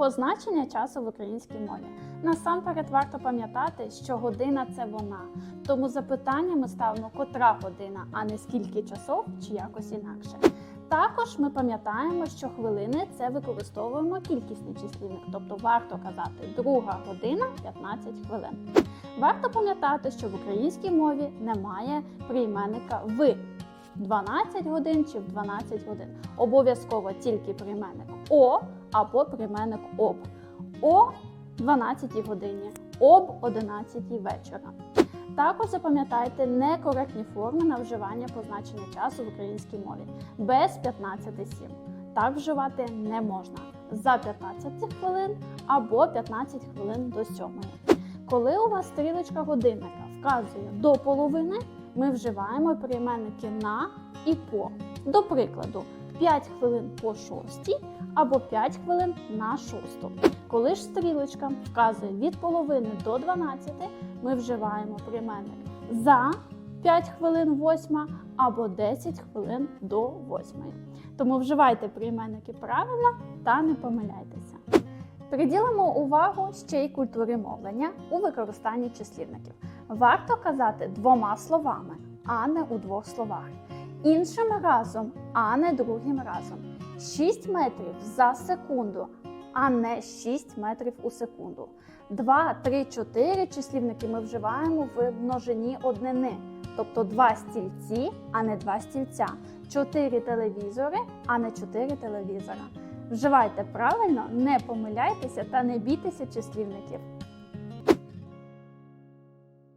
Позначення часу в українській мові. Насамперед варто пам'ятати, що година це вона. Тому запитання ми ставимо котра година, а не скільки часов чи якось інакше. Також ми пам'ятаємо, що хвилини це використовуємо кількісний числівник, тобто варто казати друга година 15 хвилин. Варто пам'ятати, що в українській мові немає прийменника ви 12 годин чи в 12 годин. Обов'язково тільки прийменник о або прийменник об. О 12 годині, об 11 вечора. Також запам'ятайте некоректні форми на вживання позначення часу в українській мові без 15 сім. Так вживати не можна за 15 хвилин або 15 хвилин до 7. Коли у вас стрілочка годинника вказує до половини, ми вживаємо прийменники на і по. До прикладу, 5 хвилин по 6 або 5 хвилин на 6. Коли ж стрілочка вказує від половини до 12, ми вживаємо прийменник за 5 хвилин 8 або 10 хвилин до 8. Тому вживайте прийменники правильно та не помиляйтеся. Приділимо увагу ще й культурі мовлення у використанні числівників. Варто казати двома словами, а не у двох словах. Іншим разом, а не другим разом. 6 метрів за секунду, а не 6 метрів у секунду. 2, 3, 4 числівники ми вживаємо в множині однини, тобто два стільці, а не два стільця, 4 телевізори, а не 4 телевізора. Вживайте правильно, не помиляйтеся та не бійтеся числівників.